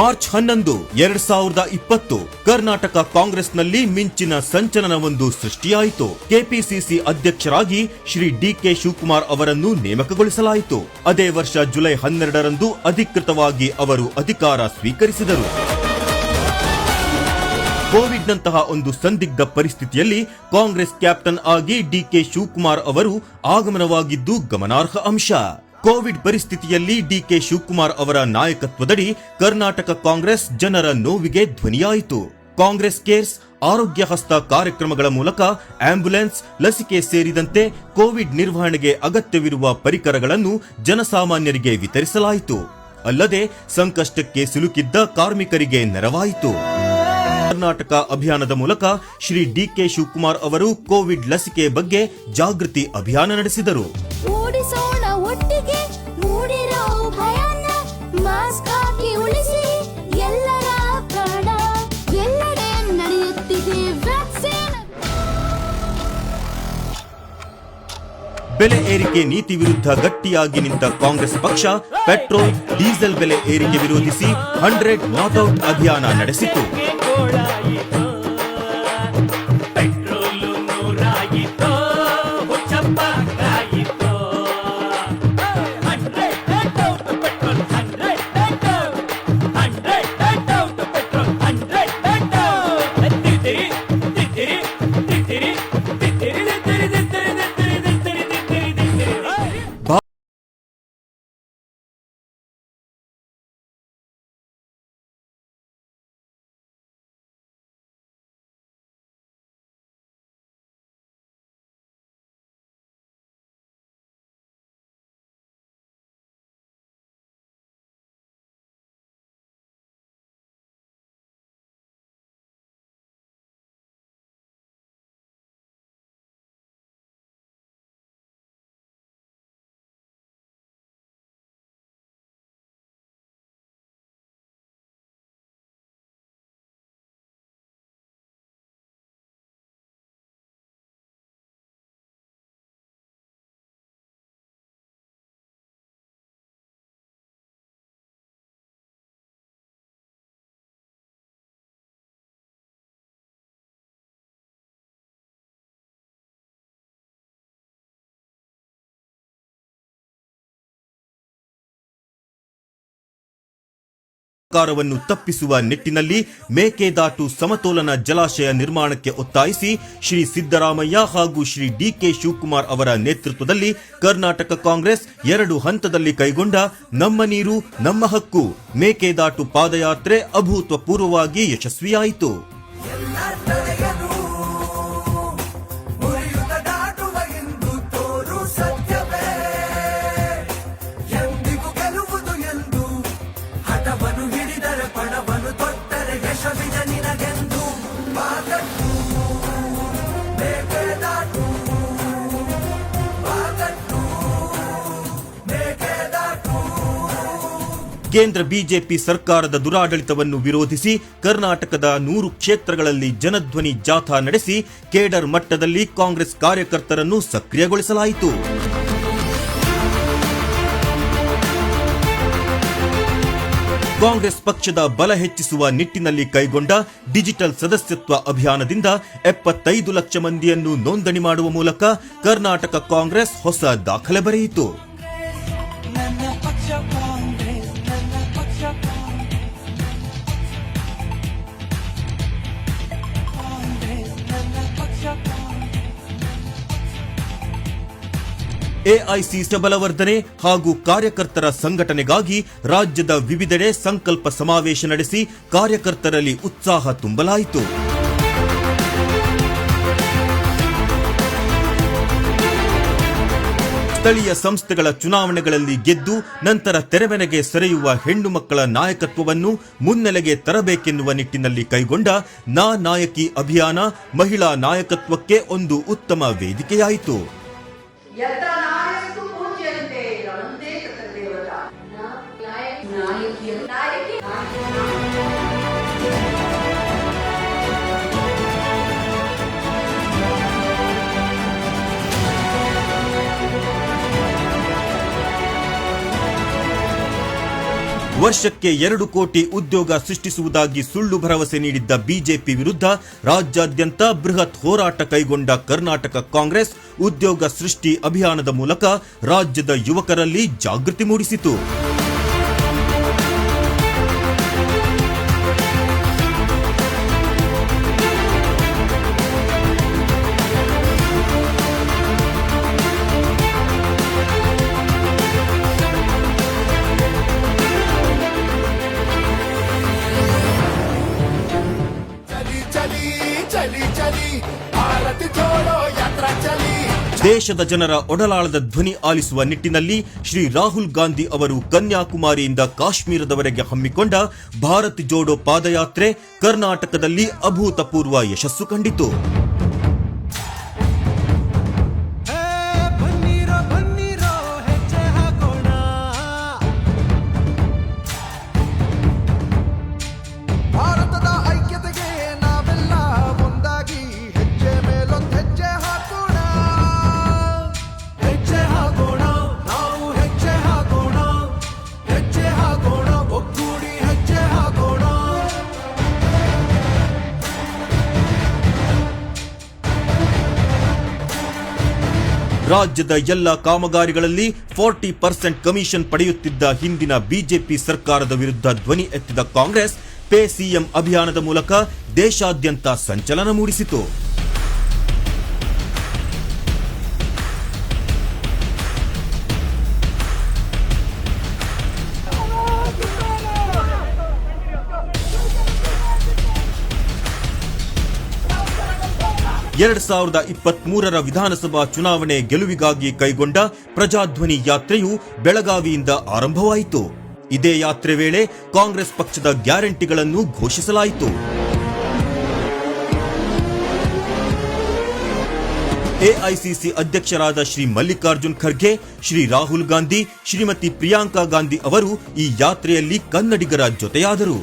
March ಹನ್ನೊಂದು, ಎರಡ್ ಸಾವಿರದ ಇಪ್ಪತ್ತು, ಕರ್ನಾಟಕ ಕಾಂಗ್ರೆಸ್ನಲ್ಲಿ ಮಿಂಚಿನ ಸಂಚಲನವೊಂದು ಸೃಷ್ಟಿಯಾಯಿತು. ಕೆಪಿಸಿಸಿ ಅಧ್ಯಕ್ಷರಾಗಿ ಶ್ರೀ ಡಿಕೆ ಶಿವಕುಮಾರ್ ಅವರನ್ನು ನೇಮಕಗೊಳಿಸಲಾಯಿತು. ಅದೇ ವರ್ಷ ಜುಲೈ ಹನ್ನೆರಡರಂದು ಅಧಿಕೃತವಾಗಿ ಅವರು ಅಧಿಕಾರ ಸ್ವೀಕರಿಸಿದರು. ಕೋವಿಡ್ನಂತಹ ಒಂದು ಸಂದಿಗ್ಧ ಪರಿಸ್ಥಿತಿಯಲ್ಲಿ ಕಾಂಗ್ರೆಸ್ ಕ್ಯಾಪ್ಟನ್ ಆಗಿ ಡಿಕೆ ಶಿವಕುಮಾರ್ ಅವರು ಆಗಮನವಾಗಿದ್ದು ಗಮನಾರ್ಹ ಅಂಶ. ಕೋವಿಡ್ ಪರಿಸ್ಥಿತಿಯಲ್ಲಿ ಡಿಕೆ ಶಿವಕುಮಾರ್ ಅವರ ನಾಯಕತ್ವದಡಿ ಕರ್ನಾಟಕ ಕಾಂಗ್ರೆಸ್ ಜನರ ನೋವಿಗೆ ಧ್ವನಿಯಾಯಿತು. ಕಾಂಗ್ರೆಸ್ ಕೇರ್ಸ್, ಆರೋಗ್ಯ ಹಸ್ತ ಕಾರ್ಯಕ್ರಮಗಳ ಮೂಲಕ ಆಂಬ್ಯುಲೆನ್ಸ್ ಲಸಿಕೆ ಸೇರಿದಂತೆ ಕೋವಿಡ್ ನಿರ್ವಹಣೆಗೆ ಅಗತ್ಯವಿರುವ ಪರಿಕರಗಳನ್ನು ಜನಸಾಮಾನ್ಯರಿಗೆ ವಿತರಿಸಲಾಯಿತು. ಅಲ್ಲದೆ ಸಂಕಷ್ಟಕ್ಕೆ ಸಿಲುಕಿದ್ದ ಕಾರ್ಮಿಕರಿಗೆ ನೆರವಾಯಿತು. ಕರ್ನಾಟಕ ಅಭಿಯಾನದ ಮೂಲಕ ಶ್ರೀ ಡಿಕೆ ಶಿವಕುಮಾರ್ ಅವರು ಕೋವಿಡ್ ಲಸಿಕೆ ಬಗ್ಗೆ ಜಾಗೃತಿ ಅಭಿಯಾನ ನಡೆಸಿದರು. ಬೆಲೆ ಏರಿಕೆ ನೀತಿ ವಿರುದ್ಧ ಗಟ್ಟಿಯಾಗಿ ನಿಂತ ಕಾಂಗ್ರೆಸ್ ಪಕ್ಷ ಪೆಟ್ರೋಲ್ ಡೀಸೆಲ್ ಬೆಲೆ ಏರಿಕೆ ವಿರೋಧಿಸಿ ಹಂಡ್ರೆಡ್ ನಾಟ್ಔಟ್ ಅಭಿಯಾನ ನಡೆಸಿತು. ಸರ್ಕಾರವನ್ನು ತಪ್ಪಿಸುವ ನಿಟ್ಟಿನಲ್ಲಿ ಮೇಕೆದಾಟು ಸಮತೋಲನ ಜಲಾಶಯ ನಿರ್ಮಾಣಕ್ಕೆ ಒತ್ತಾಯಿಸಿ ಶ್ರೀ ಸಿದ್ದರಾಮಯ್ಯ ಹಾಗೂ ಶ್ರೀ ಡಿಕೆ ಶಿವಕುಮಾರ್ ಅವರ ನೇತೃತ್ವದಲ್ಲಿ ಕರ್ನಾಟಕ ಕಾಂಗ್ರೆಸ್ ಎರಡು ಹಂತದಲ್ಲಿ ಕೈಗೊಂಡ ನಮ್ಮ ನೀರು, ನಮ್ಮ ಹಕ್ಕು, ಮೇಕೆದಾಟು ಪಾದಯಾತ್ರೆ ಅಭೂತಪೂರ್ವವಾಗಿ ಯಶಸ್ವಿಯಾಯಿತು. ಕೇಂದ್ರ ಬಿಜೆಪಿ ಸರ್ಕಾರದ ದುರಾಡಳಿತವನ್ನು ವಿರೋಧಿಸಿ ಕರ್ನಾಟಕದ ನೂರು ಕ್ಷೇತ್ರಗಳಲ್ಲಿ ಜನಧ್ವನಿ ಜಾಥಾ ನಡೆಸಿ ಕೇಡರ್ ಮಟ್ಟದಲ್ಲಿ ಕಾಂಗ್ರೆಸ್ ಕಾರ್ಯಕರ್ತರನ್ನು ಸಕ್ರಿಯಗೊಳಿಸಲಾಯಿತು. ಕಾಂಗ್ರೆಸ್ ಪಕ್ಷದ ಬಲ ಹೆಚ್ಚಿಸುವ ನಿಟ್ಟಿನಲ್ಲಿ ಕೈಗೊಂಡ ಡಿಜಿಟಲ್ ಸದಸ್ಯತ್ವ ಅಭಿಯಾನದಿಂದ ಎಪ್ಪತ್ತೈದು ಲಕ್ಷ ಮಂದಿಯನ್ನು ನೋಂದಣಿ ಮಾಡುವ ಮೂಲಕ ಕರ್ನಾಟಕ ಕಾಂಗ್ರೆಸ್ ಹೊಸ ದಾಖಲೆ ಬರೆಯಿತು. ಎಐಸಿ ಬಲವರ್ಧನೆ ಹಾಗೂ ಕಾರ್ಯಕರ್ತರ ಸಂಘಟನೆಗಾಗಿ ರಾಜ್ಯದ ವಿವಿಧೆಡೆ ಸಂಕಲ್ಪ ಸಮಾವೇಶ ನಡೆಸಿ ಕಾರ್ಯಕರ್ತರಲ್ಲಿ ಉತ್ಸಾಹ ತುಂಬಲಾಯಿತು. ಸ್ಥಳೀಯ ಸಂಸ್ಥೆಗಳ ಚುನಾವಣೆಗಳಲ್ಲಿ ಗೆದ್ದು ನಂತರ ತೆರೆಮನೆಗೆ ಸೆರೆಯುವ ಹೆಣ್ಣು ಮಕ್ಕಳ ನಾಯಕತ್ವವನ್ನು ಮುನ್ನೆಲೆಗೆ ತರಬೇಕೆನ್ನುವ ನಿಟ್ಟಿನಲ್ಲಿ ಕೈಗೊಂಡ ನಾ ನಾಯಕಿ ಅಭಿಯಾನ ಮಹಿಳಾ ನಾಯಕತ್ವಕ್ಕೆ ಒಂದು ಉತ್ತಮ ವೇದಿಕೆಯಾಯಿತು. எத்தனை ವರ್ಷಕ್ಕೆ ಎರಡು ಕೋಟಿ ಉದ್ಯೋಗ ಸೃಷ್ಟಿಸುವುದಾಗಿ ಸುಳ್ಳು ಭರವಸೆ ನೀಡಿದ್ದ ಬಿಜೆಪಿ ವಿರುದ್ಧ ರಾಜ್ಯಾದ್ಯಂತ ಬೃಹತ್ ಹೋರಾಟ ಕೈಗೊಂಡ ಕರ್ನಾಟಕ ಕಾಂಗ್ರೆಸ್ ಉದ್ಯೋಗ ಸೃಷ್ಟಿ ಅಭಿಯಾನದ ಮೂಲಕ ರಾಜ್ಯದ ಯುವಕರಲ್ಲಿ ಜಾಗೃತಿ ಮೂಡಿಸಿತು. ದೇಶದ ಜನರ ಒಡಲಾಳದ ಧ್ವನಿ ಆಲಿಸುವ ನಿಟ್ಟಿನಲ್ಲಿ ಶ್ರೀ ರಾಹುಲ್ ಗಾಂಧಿ ಅವರು ಕನ್ಯಾಕುಮಾರಿಯಿಂದ ಕಾಶ್ಮೀರದವರೆಗೆ ಹಮ್ಮಿಕೊಂಡ ಭಾರತ್ ಜೋಡೋ ಪಾದಯಾತ್ರೆ ಕರ್ನಾಟಕದಲ್ಲಿ ಅಭೂತಪೂರ್ವ ಯಶಸ್ಸು ಕಂಡಿತು. ರಾಜ್ಯದ ಎಲ್ಲ ಕಾಮಗಾರಿಗಳಲ್ಲಿ ಫಾರ್ಟಿ ಪರ್ಸೆಂಟ್ ಕಮಿಷನ್ ಪಡೆಯುತ್ತಿದ್ದ ಹಿಂದಿನ ಬಿಜೆಪಿ ಸರ್ಕಾರದ ವಿರುದ್ಧ ಧ್ವನಿ ಎತ್ತಿದ ಕಾಂಗ್ರೆಸ್, ಪೇ ಸಿಎಂ ಅಭಿಯಾನದ ಮೂಲಕ ದೇಶಾದ್ಯಂತ ಸಂಚಲನ ಮೂಡಿಸಿತು. ಎರಡ್ ಸಾವಿರದ ಇಪ್ಪತ್ತ್ ಮೂರರ ವಿಧಾನಸಭಾ ಚುನಾವಣೆ ಗೆಲುವಿಗಾಗಿ ಕೈಗೊಂಡ ಪ್ರಜಾಧ್ವನಿ ಯಾತ್ರೆಯು ಬೆಳಗಾವಿಯಿಂದ ಆರಂಭವಾಯಿತು. ಇದೇ ಯಾತ್ರೆ ವೇಳೆ ಕಾಂಗ್ರೆಸ್ ಪಕ್ಷದ ಗ್ಯಾರಂಟಿಗಳನ್ನು ಘೋಷಿಸಲಾಯಿತು. ಎಐಸಿಸಿ ಅಧ್ಯಕ್ಷರಾದ ಶ್ರೀ ಮಲ್ಲಿಕಾರ್ಜುನ್ ಖರ್ಗೆ, ಶ್ರೀ ರಾಹುಲ್ ಗಾಂಧಿ, ಶ್ರೀಮತಿ ಪ್ರಿಯಾಂಕಾ ಗಾಂಧಿ ಅವರು ಈ ಯಾತ್ರೆಯಲ್ಲಿ ಕನ್ನಡಿಗರ ಜೊತೆಯಾದರು.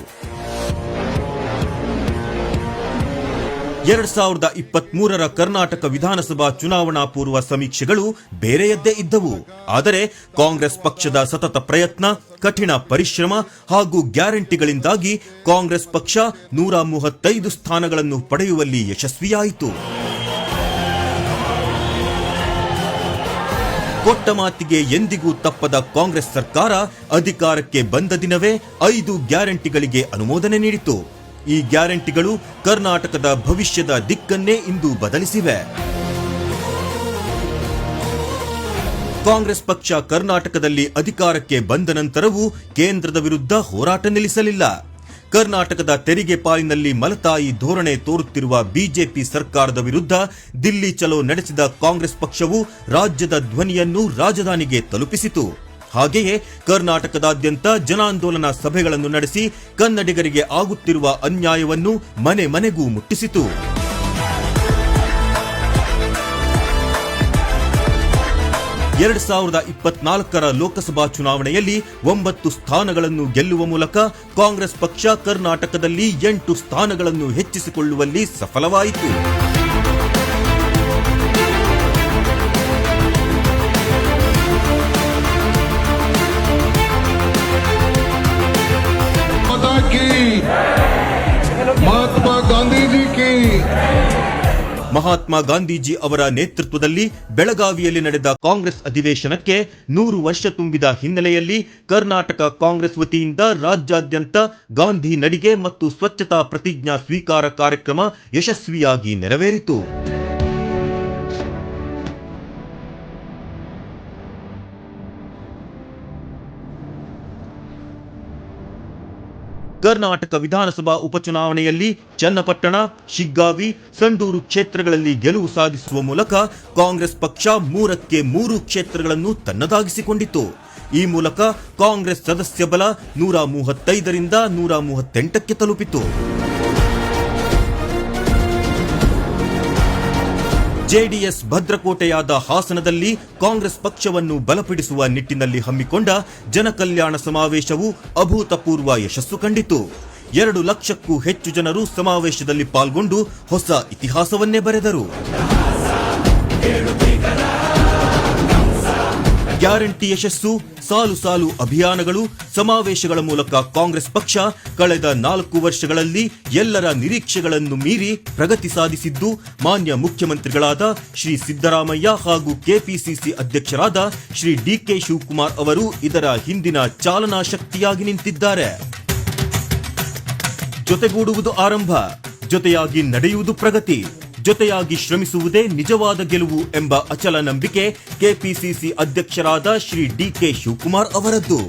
ಎರಡ್ ಸಾವಿರದ ಇಪ್ಪತ್ತ್ ಮೂರರ ಕರ್ನಾಟಕ ವಿಧಾನಸಭಾ ಚುನಾವಣಾ ಪೂರ್ವ ಸಮೀಕ್ಷೆಗಳು ಬೇರೆಯದ್ದೇ ಇದ್ದವು. ಆದರೆ ಕಾಂಗ್ರೆಸ್ ಪಕ್ಷದ ಸತತ ಪ್ರಯತ್ನ, ಕಠಿಣ ಪರಿಶ್ರಮ ಹಾಗೂ ಗ್ಯಾರಂಟಿಗಳಿಂದಾಗಿ ಕಾಂಗ್ರೆಸ್ ಪಕ್ಷ ನೂರ ಮೂವತ್ತೈದು ಸ್ಥಾನಗಳನ್ನು ಪಡೆಯುವಲ್ಲಿ ಯಶಸ್ವಿಯಾಯಿತು. ಕೊಟ್ಟ ಮಾತಿಗೆ ಎಂದಿಗೂ ತಪ್ಪದ ಕಾಂಗ್ರೆಸ್ ಸರ್ಕಾರ ಅಧಿಕಾರಕ್ಕೆ ಬಂದ ದಿನವೇ ಐದು ಗ್ಯಾರಂಟಿಗಳಿಗೆ ಅನುಮೋದನೆ ನೀಡಿತು. ಈ ಗ್ಯಾರಂಟಿಗಳು ಕರ್ನಾಟಕದ ಭವಿಷ್ಯದ ದಿಕ್ಕನ್ನೇ ಇಂದು ಬದಲಿಸಿವೆ. ಕಾಂಗ್ರೆಸ್ ಪಕ್ಷ ಕರ್ನಾಟಕದಲ್ಲಿ ಅಧಿಕಾರಕ್ಕೆ ಬಂದ ನಂತರವೂ ಕೇಂದ್ರದ ವಿರುದ್ಧ ಹೋರಾಟ ನಿಲ್ಲಿಸಲಿಲ್ಲ. ಕರ್ನಾಟಕದ ತೆರಿಗೆ ಪಾಲಿನಲ್ಲಿ ಮಲತಾಯಿ ಧೋರಣೆ ತೋರುತ್ತಿರುವ ಬಿಜೆಪಿ ಸರ್ಕಾರದ ವಿರುದ್ಧ ದಿಲ್ಲಿ ಚಲೋ ನಡೆಸಿದ ಕಾಂಗ್ರೆಸ್ ಪಕ್ಷವು ರಾಜ್ಯದ ಧ್ವನಿಯನ್ನು ರಾಜಧಾನಿಗೆ ತಲುಪಿಸಿತು. ಹಾಗೆಯೇ ಕರ್ನಾಟಕದಾದ್ಯಂತ ಜನಾಂದೋಲನ ಸಭೆಗಳನ್ನು ನಡೆಸಿ ಕನ್ನಡಿಗರಿಗೆ ಆಗುತ್ತಿರುವ ಅನ್ಯಾಯವನ್ನು ಮನೆ ಮನೆಗೂ ಮುಟ್ಟಿಸಿತು. ಎರಡ್ ಸಾವಿರದ ಇಪ್ಪತ್ನಾಲ್ಕರ ಲೋಕಸಭಾ ಚುನಾವಣೆಯಲ್ಲಿ ಒಂಬತ್ತು ಸ್ಥಾನಗಳನ್ನು ಗೆಲ್ಲುವ ಮೂಲಕ ಕಾಂಗ್ರೆಸ್ ಪಕ್ಷ ಕರ್ನಾಟಕದಲ್ಲಿ ಎಂಟು ಸ್ಥಾನಗಳನ್ನು ಹೆಚ್ಚಿಸಿಕೊಳ್ಳುವಲ್ಲಿ ಸಫಲವಾಯಿತು. ಮಹಾತ್ಮ ಗಾಂಧೀಜಿ ಅವರ ನೇತೃತ್ವದಲ್ಲಿ ಬೆಳಗಾವಿಯಲ್ಲಿ ನಡೆದ ಕಾಂಗ್ರೆಸ್ ಅಧಿವೇಶನಕ್ಕೆ ನೂರು ವರ್ಷ ತುಂಬಿದ ಹಿನ್ನೆಲೆಯಲ್ಲಿ ಕರ್ನಾಟಕ ಕಾಂಗ್ರೆಸ್ ವತಿಯಿಂದ ರಾಜ್ಯಾದ್ಯಂತ ಗಾಂಧಿ ನಡಿಗೆ ಮತ್ತು ಸ್ವಚ್ಛತಾ ಪ್ರತಿಜ್ಞಾ ಸ್ವೀಕಾರ ಕಾರ್ಯಕ್ರಮ ಯಶಸ್ವಿಯಾಗಿ ನೆರವೇರಿತು. ಕರ್ನಾಟಕ ವಿಧಾನಸಭಾ ಉಪಚುನಾವಣೆಯಲ್ಲಿ ಚನ್ನಪಟ್ಟಣ, ಶಿಗ್ಗಾವಿ, ಸಂಡೂರು ಕ್ಷೇತ್ರಗಳಲ್ಲಿ ಗೆಲುವು ಸಾಧಿಸುವ ಮೂಲಕ ಕಾಂಗ್ರೆಸ್ ಪಕ್ಷ ಮೂರಕ್ಕೆ ಮೂರು ಕ್ಷೇತ್ರಗಳನ್ನು ತನ್ನದಾಗಿಸಿಕೊಂಡಿತು. ಈ ಮೂಲಕ ಕಾಂಗ್ರೆಸ್ ಸದಸ್ಯ ಬಲ ನೂರ ಮೂವತ್ತೈದರಿಂದ ನೂರ ಮೂವತ್ತೆಂಟಕ್ಕೆ ತಲುಪಿತು. ಜೆಡಿಎಸ್ ಭದ್ರಕೋಟೆಯಾದ ಹಾಸನದಲ್ಲಿ ಕಾಂಗ್ರೆಸ್ ಪಕ್ಷವನ್ನು ಬಲಪಡಿಸುವ ನಿಟ್ಟಿನಲ್ಲಿ ಹಮ್ಮಿಕೊಂಡ ಜನಕಲ್ಯಾಣ ಸಮಾವೇಶವು ಅಭೂತಪೂರ್ವ ಯಶಸ್ಸು ಕಂಡಿತು. ಎರಡು ಲಕ್ಷಕ್ಕೂ ಹೆಚ್ಚು ಜನರು ಸಮಾವೇಶದಲ್ಲಿ ಪಾಲ್ಗೊಂಡು ಹೊಸ ಇತಿಹಾಸವನ್ನೇ ಬರೆದರು. ಗ್ಯಾರಂಟಿ ಯಶಸ್ಸು, ಸಾಲು ಸಾಲು ಅಭಿಯಾನಗಳು, ಸಮಾವೇಶಗಳ ಮೂಲಕ ಕಾಂಗ್ರೆಸ್ ಪಕ್ಷ ಕಳೆದ ನಾಲ್ಕು ವರ್ಷಗಳಲ್ಲಿ ಎಲ್ಲರ ನಿರೀಕ್ಷೆಗಳನ್ನು ಮೀರಿ ಪ್ರಗತಿ ಸಾಧಿಸಿದ್ದು, ಮಾನ್ಯ ಮುಖ್ಯಮಂತ್ರಿಗಳಾದ ಶ್ರೀ ಸಿದ್ದರಾಮಯ್ಯ ಹಾಗೂ ಕೆಪಿಸಿಸಿ ಅಧ್ಯಕ್ಷರಾದ ಶ್ರೀ ಡಿಕೆ ಶಿವಕುಮಾರ್ ಅವರು ಇದರ ಹಿಂದಿನ ಚಾಲನಾ ಶಕ್ತಿಯಾಗಿ ನಿಂತಿದ್ದಾರೆ. ಜೊತೆಗೂಡುವುದು ಆರಂಭ, ಜೊತೆಯಾಗಿ ನಡೆಯುವುದು ಪ್ರಗತಿ. ಜೊತೆಯಾಗಿ ಶ್ರಮಿಸುವುದೇ ನಿಜವಾದ ಗೆಲುವು ಎಂಬ ಅಚಲ ನಂಬಿಕೆ ಕೆಪಿಸಿಸಿ ಅಧ್ಯಕ್ಷರಾದ ಶ್ರೀ ಡಿಕೆ ಶಿವಕುಮಾರ್ ಅವರದ್ದು.